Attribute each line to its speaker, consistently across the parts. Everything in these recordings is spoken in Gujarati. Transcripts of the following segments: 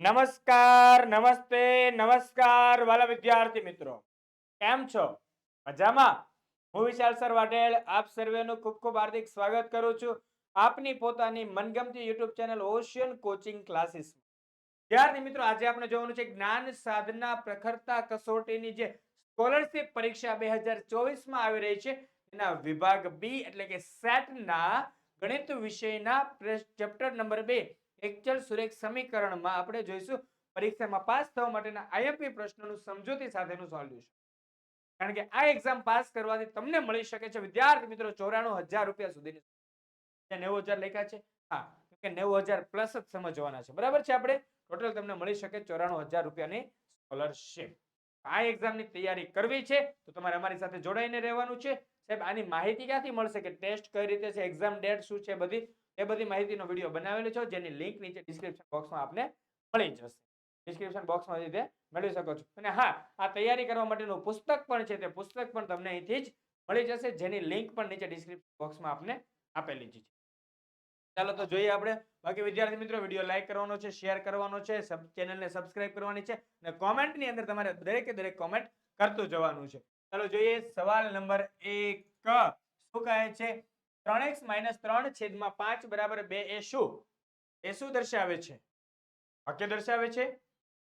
Speaker 1: નમસ્કાર, નમસ્તે, નમસ્કાર, વાલા વિદ્યાર્થી મિત્રો. કેમ છો? મજામાં? હું વિશાલ સર વાટેલ આપ સર્વેનું ખૂબ ખૂબ હાર્દિક સ્વાગત કરું છું આપની પોતાની મનગમતી YouTube channel ocean coaching classes વિદ્યાર્થી મિત્રો, આજે આપણે જોવાનું છે જ્ઞાન સાધના પ્રખરતા કસોટીની જે સ્કોલરશિપ પરીક્ષા બે હજાર ચોવીસમાં આવી રહી છે, એના વિભાગ બી એટલે કે સેટના ગણિત વિષયના ચેપ્ટર નંબર બે એકચલ સુરેખ સમીકરણમાં આપણે જોઈશું પરીક્ષામાં પાસ થવા માટેના આઈએમપી પ્રશ્નોનું સમજૂતી સાથેનું સોલ્યુશન. કારણ કે આ એક્ઝામ પાસ કરવાથી તમને મળી શકે છે, વિદ્યાર્થી મિત્રો, ચોરાણું હજાર રૂપિયા સુધીની. નેવું હજાર લખ્યા છે. હા કે નેવું હજાર પ્લસ જ સમજવાના છે. બરાબર છે આપણે? ટોટલ તમને મળી શકે ચોરાણું હજાર રૂપિયાની સ્કોલરશીપ આ એક્ઝામની તૈયારી કરવી છે, તો તમારે અમારી સાથે જોડાઈને રહેવાનું છે. સાહેબ, આની માહિતી ક્યાંથી મળશે કે ટેસ્ટ કઈ રીતે છે એક્ઝામ ડેટ શું છે, બધી એ બધી માહિતીનો વીડિયો બનાવેલો છે, જેની લિંક નીચે ડિસ્ક્રિપ્શન બોક્સમાં આપને મળી જશે. ડિસ્ક્રિપ્શન બોક્સમાં રીતે મેળવી શકો છો. અને હા, આ તૈયારી કરવા માટેનું પુસ્તક પણ છે, તે પુસ્તક પણ તમને અહીંથી જ મળી જશે, જેની લિંક પણ નીચે ડિસ્ક્રિપ્શન બોક્સમાં આપને આપેલી છે. ચાલો તો જોઈએ આપણે. બાકી વિદ્યાર્થી મિત્રો, વીડિયો લાઈક કરવાનો છે શેર કરવાનો છે ચેનલને સબસ્ક્રાઇબ કરવાની છે, અને કોમેન્ટની અંદર તમારે દરેકે દરેક કોમેન્ટ કરતું જવાનું છે. ચાલો જોઈએ, સવાલ નંબર એક. શું કહે છે? ત્રણ એક્સ માઇનસ ત્રણ છેદમાં પાંચ બરાબર બે એ શું? એ શું દર્શાવે છે? વાક્ય દર્શાવે છે?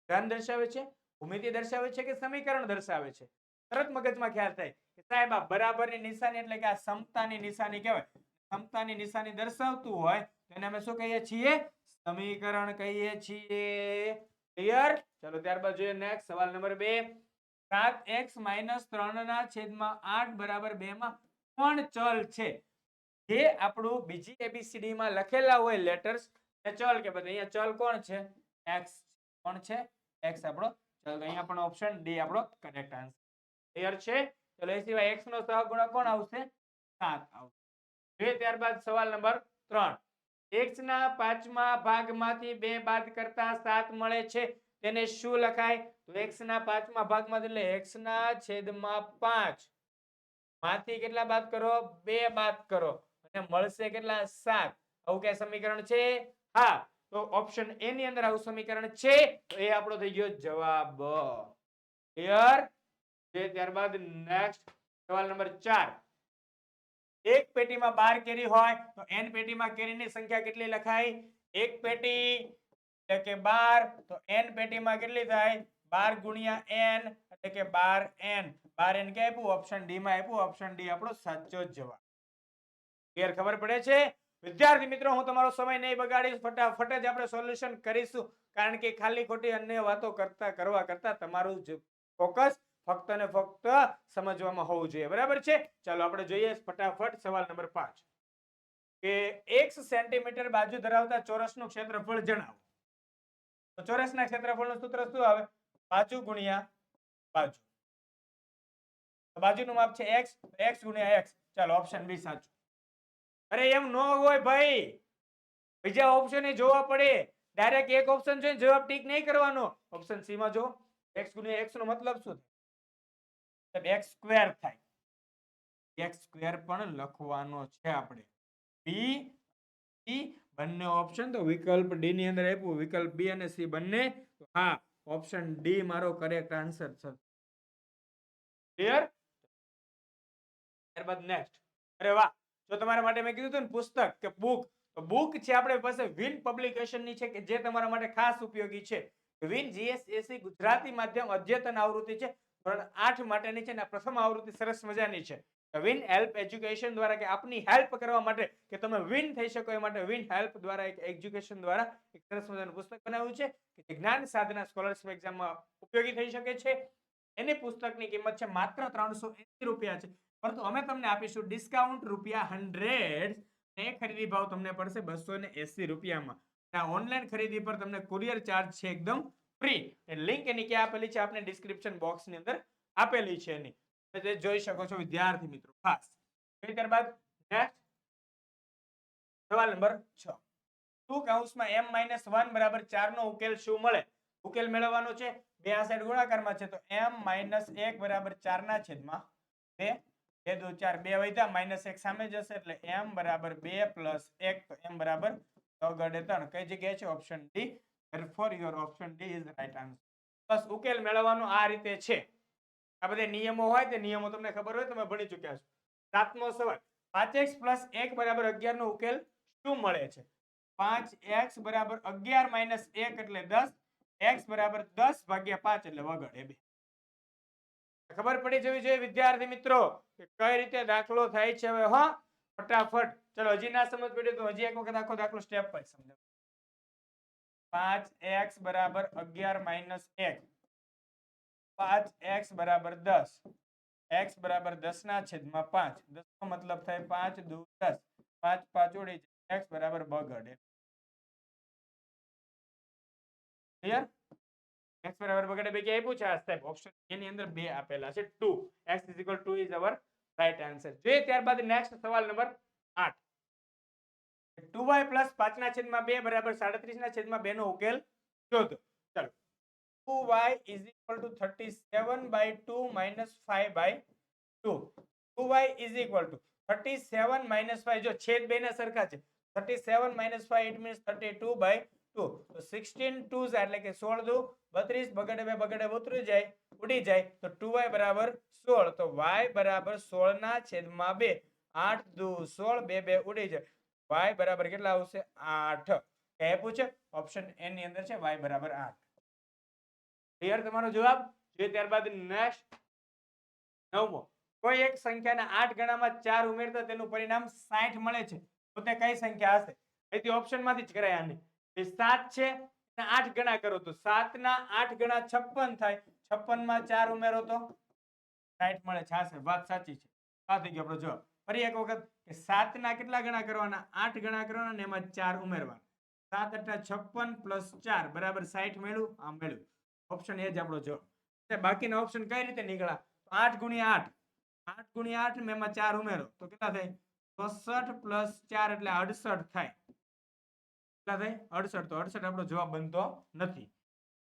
Speaker 1: ધન દર્શાવે છે? ભૂમિતિ દર્શાવે છે કે સમીકરણ દર્શાવે છે? તરત મગજમાં ખ્યાલ થાય કે સાહેબ, આ બરાબરની નિશાની એટલે કે આ સમતાની નિશાની કહેવાય. સમતાની નિશાની દર્શાવતું હોય તો એને અમે શું કહીએ છીએ? સમીકરણ કહીએ છીએ. ક્લિયર ચલો ત્યારબાદ જોઈએ નેક્સ્ટ સવાલ નંબર બે. સાત એક્સ માઇનસ ત્રણ ના છેદમાં આઠ બરાબર બે માં કોણ ચલ છે? જે આપણું બીજી એબીસીડી માં લખેલા હોય લેટર્સ ચલ કે બધા અહીંયા ચલ કોણ છે? એક્સ કોણ છે? એક્સ આપણો ચલ, અહીંયા પણ ઓપ્શન ડી આપણો કરેક્ટ આન્સર ક્લિયર છે? ચલો, એ સિવાય એક્સ નો સહગુણક કોણ આવશે? સાત આવશે. ત્યારબાદ સવાલ નંબર ત્રણ. એક્સ ના પાંચમા ભાગમાંથી બે બાદ કરતા સાત મળે છે, તેને શું લખાય? તો એક્સ ના પાંચમા ભાગમાં એટલે એક્સ ના છેદમાં પાંચ. માંથી કેટલા બાદ કરો? બે બાદ કરો. અને મળશે કેટલા? સાત. આવું કે સમીકરણ છે? હા, તો ઓપ્શન એ ની અંદર આવું સમીકરણ છે. તો એ આપણો થઈ ગયો જવાબ. ક્લિયર જે ત્યારબાદ નેક્સ્ટ સવાલ નંબર ચાર. એક પેટીમાં બાર કેરી હોય, તો એન પેટીમાં કેરીની સંખ્યા કેટલી લખાય? એક પેટી એટલે કે બાર. તો એન પેટીમાં કેટલી થાય? બાર ગુણ્યા એન એટલે કે બાર એન બાર એન કે આપ્યું? ઓપ્શન ડી માં આપ્યું. ઓપ્શન ડી આપણો સાચો જવાબ. ક્લિયર ખબર પડે છે. વિદ્યાર્થી મિત્રો, હું તમારો સમય નહીં બગાડીશ. ફટાફટ જ આપણે સોલ્યુશન કરીશું. કારણ કે ખાલી ખોટી અન્ય વાતો કરતા, કરવા કરતા તમારું જ ફોકસ ફક્ત ને ફક્ત સમજવામાં હોવું જોઈએ. બરાબર છે? ચાલો આપણે જોઈએ ફટાફટ સવાલ નંબર પાંચ. કે એક સેન્ટીમીટર બાજુ ધરાવતા ચોરસનું ક્ષેત્રફળ જણાવો. તો ચોરસના ક્ષેત્રફળનું સૂત્ર શું આવે? બાજુ ગુણ્યા બાજુ. બાજુનું માપ છે એક્સ એક્સ ગુણ્યા એક્સ ચાલો ઓપ્શન બી સાચું. અરે એમ ન હોય ભાઈ. બીજા ઓપ્શન જોવા પડે. ડાયરેક્ટ એક ઓપ્શન છે જવાબ ટીક નહીં કરવાનો. ઓપ્શન સી માં જો, x ગુણ્યા x નો મતલબ શું થાય? x સ્ક્વેર થાય. x સ્ક્વેર પણ લખવાનો છે આપણે. બી સી બંને ઓપ્શન તો વિકલ્પ ડી ની અંદર આપ્યું. વિકલ્પ બી અને સી બંને. તો હા ઓપ્શન ડી મારો કરેક્ટ આન્સર છે. ક્લિયર ત્યારબાદ નેક્સ્ટ અરે વાહ! જો તમારા માટે મેં કીધું હતું ને પુસ્તક કે બુક તો બુક છે આપણે પાસે વિન પબ્લિકેશનની છે કે જે તમારા માટે ખાસ ઉપયોગી છે. વિન જીએસએસસી ગુજરાતી માધ્યમ અદ્યતન આવૃત્તિ છે. ધોરણ આઠ માટેની છે ને પ્રથમ આવૃત્તિ સરસ મજાની છે. વિન હેલ્પ એજ્યુકેશન દ્વારા કે આપની હેલ્પ કરવા માટે કે તમે વિન થઈ શકો એ માટે વિન હેલ્પ દ્વારા એક એજ્યુકેશન દ્વારા એક સરસ મજાનું પુસ્તક બનાવ્યું છે કે જ્ઞાન સાધના સ્કોલરશિપ એક્ઝામમાં ઉપયોગી થઈ શકે છે. એની પુસ્તકની કિંમત છે માત્ર ત્રણસો રૂપિયા છે. પરંતુ અમે તમને આપીશું ડિસ્કાઉન્ટ રૂપિયા હંડ્રેડ એ ખરીદી ભાવ તમને પડશે બસો ને એસી રૂપિયામાં. આ ઓનલાઈન ખરીદી પર તમને કુરિયર ચાર્જ છે એકદમ ફ્રી લિંક એની ક્યાં આપેલી છે? આપણે ડિસ્ક્રિપ્શન બોક્સની અંદર આપેલી છે એની. તે જોઈ શકો છો, વિદ્યાર્થી મિત્રો, ખાસ. ત્યારબાદ નેક્સ્ટ સવાલ નંબર છ. ટુ કાઉન્સમાં એમ માઇનસ વન બરાબર ચાર નો ઉકેલ શું મળે? ઉકેલ મેળવવાનો છે. બે આ સાઈડ ગુણાકારમાં છે, તો એમ માઇનસ એક બરાબર ચાર ના છેદમાં બે બે દો ચાર બે વધ્યા, માઇનસ એક સામે જશે એટલે એમ બરાબર બે પ્લસ એક, તો એમ બરાબર અગડે ત્રણ. કઈ જગ્યાએ છે? Option D. For your option D is right answer બસ ઉકેલ મેળવવાનો આ રીતે છે. આ બધા નિયમો હોય તે નિયમો તમને ખબર હોય, તમે ભણી ચૂક્યા છો. સાતમો સવાલ. પાંચ એક્સ પ્લસ એક બરાબર અગિયાર નો ઉકેલ શું મળે છે? પાંચ એક્સ બરાબર અગિયાર માઇનસ એક એટલે દસ. એક્સ બરાબર દસ ભાગ્યા પાંચ એટલે વગર, એ બે. ખબર પડી જવી જોઈએ વિદ્યાર્થી મિત્રો કે કઈ રીતે દાખલો થાય છે હવે, હા? ફટાફટ. ચલો, હજી ના સમજ પડ્યું તો હજી એક વખત આખો દાખલો સ્ટેપ પર સમજો પાંચ એક્સ બરાબર અગિયાર માઇનસ એક. પાંચ દસ. એક્સ બરાબર દસ ના છેદમાં પાંચ. દસ નો મતલબ થાય પાંચ દુ દસ. પાંચ પાંચ ઉડી એક્સ બરાબર બગડ. ક્લિયર x બરાબર બગડે, બે કે આપ્યું છે આ સ્ટેપ ઓપ્શન એની અંદર બે આપેલા છે. 2 x is equal to is our right answer. જોઈએ ત્યારબાદ નેક્સ્ટ સવાલ નંબર 8 2y પ્લસ 5 ના છેદમાં 2 બરાબર 37 ના છેદમાં 2 નો ઉકેલ શોધો. ચાલો. 2y is equal to 37 by 2 minus 5 by 2 2y is equal to 37 minus 5 જો છેદ બે ના સરખા છે. 37 minus 5 it means 32 by 2 તો 16 2 એટલે કે 16 દુ 32 બગડે બે, બગડે ઉતરી જાય, ઉડી જાય, તો 2y બરાબર 16 તો y બરાબર 16 ના છેદમાં 2 8 દુ સોળ, બે બે ઉડી જાય. y બરાબર કેટલા આવશે? 8 કે આપ્યું છે ઓપ્શન એ ની અંદર છે, y બરાબર આઠ. ક્લિયર તમારો જવાબ? જોઈએ ત્યારબાદ નેક્સ્ટ નવમો. કોઈ એક સંખ્યાના આઠ ગણામાં ચાર ઉમેરતા તેનું પરિણામ 60 મળે છે. તો તે કઈ સંખ્યા હશે? અહીંથી ઓપ્શનમાંથી જ કરાય આને. એ સાત છે આઠ ગણા કરો તો સાત ના આઠ ગણા છપ્પન થાય. છપ્પનમાં ચાર ઉમેરો તો સાઠ મળે છે વાત સાચી છે. આ થઈ ગયો આપણો જવાબ. ફરી એક વખત કે સાત ના કેટલા ગણા કરવાના? આઠ ગણા કરવાના ને એમાં ચાર ઉમેરવાના. સાત અઠા છપ્પન પ્લસ ચાર, બરાબર સાઠ મેળવું, આમ મેળવ્યું ઓપ્શન એ જ આપણો જવાબ. બાકીના ઓપ્શન કઈ રીતે નીકળ્યા? આઠ ગુણ્યા આઠ. આઠ ગુણ્યા આઠ ને એમાં ચાર ઉમેરો. તો કેટલા થાય? ચોસઠ પ્લસ ચાર એટલે અડસઠ થાય. થાય? અડસઠ. તો અડસઠ આપણો જવાબ બનતો નથી.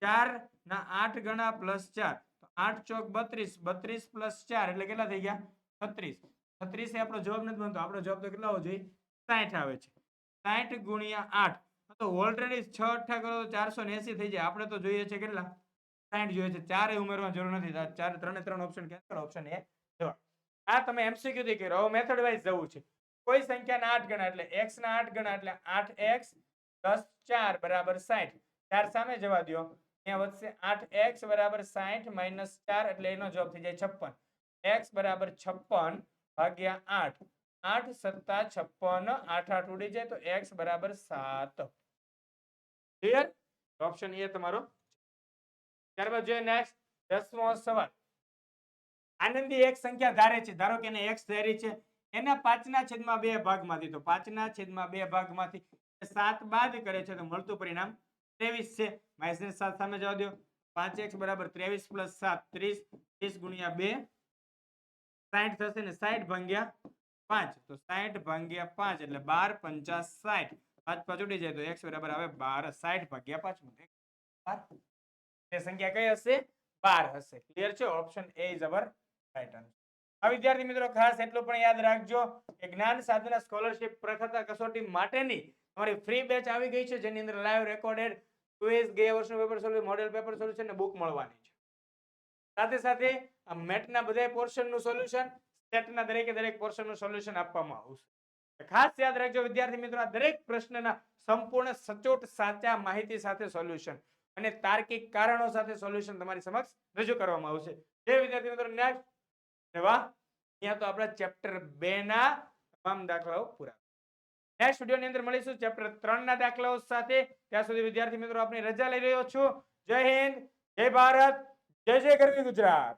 Speaker 1: ચાર ના આઠ ગણા પ્લસ ચાર. આઠ ચોક બત્રીસ. બત્રીસ પ્લસ ચાર એટલે કેટલા થઈ ગયા? છત્રીસ. છત્રીસ એ આપણો જવાબ નથી બનતો. આપણો જવાબ તો કેટલા હોવો જોઈએ? સાઠ આવે છે. સાઠ ગુણ્યા આઠ. તો ઓલરેડી છ અઠ્ઠા કરો તો ચારસો ને એસી થઈ જાય. આપણે તો જોઈએ છે કેટલા? સાઠ જોઈએ છે. ચારે ઉમેરવાની જરૂર નથી. ચાર, ત્રણે ત્રણ ઓપ્શન કેન્સલ ઓપ્શન એ જવાબ. આ તમે એમસીક્યુ થી કર્યો. મેથડ વાઇઝ જવું છે. કોઈ સંખ્યાના આઠ ગણા એટલે એક્સ ના આઠ ગણા એટલે આઠ એક્સ દસ ચાર બરાબર સાઠ. ચાર સામે જવા દો ત્યાં વધશે આઠ. એક્સ બરાબર સાઠ માઇનસ ચાર એટલે એનો જવાબ થઈ જાય છપ્પન. એક્સ બરાબર છપ્પન ભાગ્યા આઠ. આઠ સત્તા છપ્પન. આઠ આઠ ઉડી જાય તો એક્સ બરાબર સાત. ક્લિયર ઓપ્શન એ તમારો. ત્યારબાદ જોઈએ નેક્સ્ટ દસમો સવાલ. આનંદી એક સંખ્યા ધારે છે. ધારો કે એને એક્સ ધારી છે. એના પાંચના છેદમાં બે ભાગમાંથી. તો પાંચના છેદમાં બે ભાગમાંથી સાત બાદ કરે છે તો મળતું પરિણામ ત્રેવીસ છે. માઇનસ સાત સામે જવા દો. પાંચ એક્સ બરાબર ત્રેવીસ પ્લસ સાત ત્રીસ. ત્રીસ ગુણ્યા બે. સાઠ થશે ને સાઠ ભાગ્યા પાંચ. તો સાઠ ભાગ્યા પાંચ એટલે બાર પંચા સાઠ પાંચ પાંચ ઉડી જાય તો એક્સ બરાબર આવે બાર. સાઠ ભાગ્યા પાંચ. તે સંખ્યા કઈ હશે? બાર હશે. ક્લિયર છે? Option A is our right answer આ વિદ્યાર્થી મિત્રો, ખાસ એટલું પણ યાદ રાખજો કે જ્ઞાન સાધના સ્કોલરશિપ પ્રખતા કસોટી માટેની અમારી ફ્રી બેચ આવી ગઈ છે, જેની અંદર લાઈવ રેકોર્ડેડ ક્વિઝ ગયા વર્ષનું paper solution model paper solution ને બુક મળવાની છે. સાથે સાથે આ મેટના બધા પોર્શનનું સોલ્યુશન સેટના દરેકે દરેક પોર્શનનું સોલ્યુશન આપવામાં આવશે. ખાસ યાદ રાખજો વિદ્યાર્થી મિત્રો દરેક પ્રશ્નના સંપૂર્ણ સચોટ, સાચા માહિતી સાથે સોલ્યુશન અને તાર્કિક કારણો સાથે સોલ્યુશન તમારી સમક્ષ રજૂ કરવામાં આવશે. જે વિદ્યાર્થી મિત્રો નેક્સ્ટ વાહ અહીંયા તો આપણા ચેપ્ટર બે ના તમામ દાખલાઓ પૂરા નેક્સ્ટ વિડીયોની અંદર મળીશું ચેપ્ટર ત્રણ ના દાખલાઓ સાથે. ત્યાં સુધી વિદ્યાર્થી મિત્રો, આપની રજા લઈ રહ્યો છું. જય હિન્દ, જય ભારત, જય જય ગરવી ગુજરાત.